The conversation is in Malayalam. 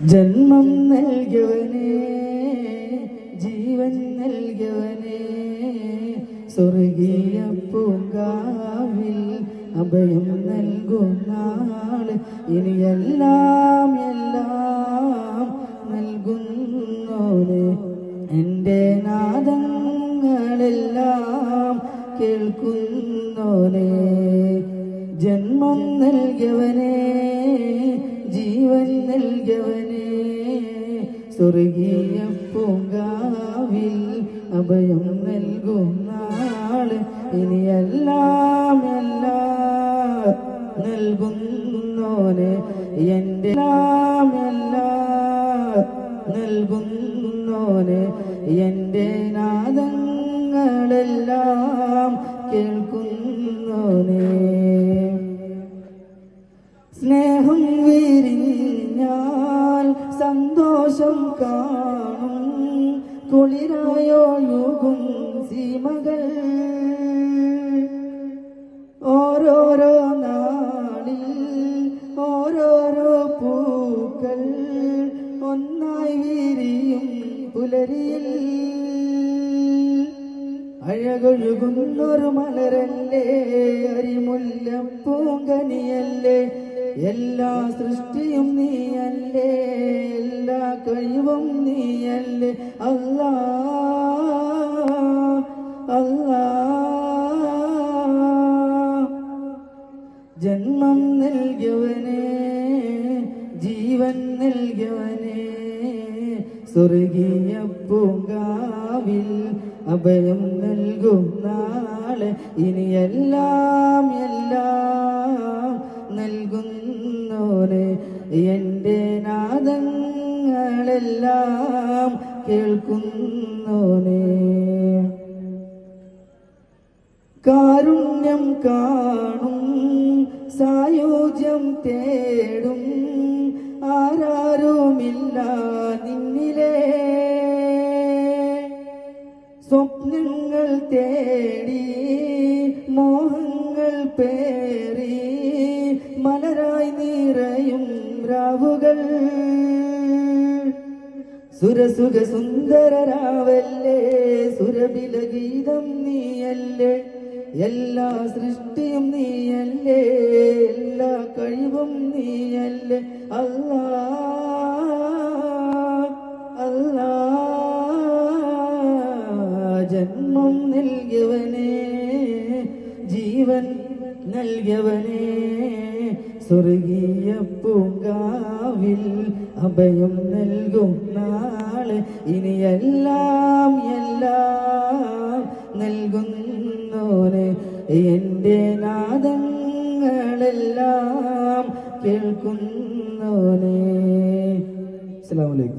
ജന്മം നൽകിയവനെ ജീവൻ നൽകിയവനെ സ്വർഗീയ പൂങ്കാവിൽ അഭയം നൽകും ഇനി ഇനിയെല്ലാം എല്ലാം നൽകുന്നോനെ എന്റെ നാദങ്ങളെല്ലാം കേൾക്കുന്നോനെ ജന്മം നൽകിയവനെ ജീവൻ നൽകവനെ. സ്വർഗീയ പൂങ്കാവിൽ അഭയം നൽകും നാൾ. ഇനിയെല്ലാം എല്ലാം നൽകുന്നോനെ എന്റെ എല്ലാം എല്ലാം നൽകുന്നോനെ എന്റെ നാദങ്ങളെല്ലാം കേൾക്കുന്നോനെ സന്തോഷം കാണും കുളിരായൊഴുകും സീമകൾ ഓരോരോ നാളിൽ ഓരോരോ പൂക്കൾ ഒന്നായി വിരിയും പുലരിയിൽ അഴകൊഴുകുന്നൊരു മലരല്ലേ അരിമുല്ല പൂങ്കനിയല്ലേ. എല്ലാ സൃഷ്ടിയും നീയല്ലേ എല്ലാ കഴിവും നീയല്ലേ. അല്ലാ അല്ലാ ജന്മം നൽകിയവനെ ജീവൻ നൽകിയവനെ സ്വർഗീയ പൂങ്കാവിൽ അഭയം നൽകും നാളെ. ഇനിയെല്ലാം എല്ലാം നൽകുന്നോനെ. എന്റെ നാദങ്ങളെല്ലാം കേൾക്കുന്നോനെ. കാരുണ്യം കാണും സായോജ്യം തേടും. ആരാരുമില്ല സ്വപ്നങ്ങൾ തേടി മോഹങ്ങൾ പേറി മലരായി നിറയും രാവുകൾ. സുരസുഖ സുന്ദരരാവല്ലേ സുരബില ഗീതം നീയല്ലേ എല്ലാ സൃഷ്ടിയും നീയല്ലേ എല്ലാ കഴിവും നീയല്ലേ അല്ലാ നൽകിയവനെ ജീവൻ നൽകിയവനെ സ്വർഗീയ പൂങ്കാവിൽ അഭയം നൽകും നാളെ. ഇനിയെല്ലാം എല്ലാം നൽകുന്നോനെ എന്റെ നാദങ്ങളെല്ലാം കേൾക്കുന്നോനെ അസ്സാം അലൈക്കും.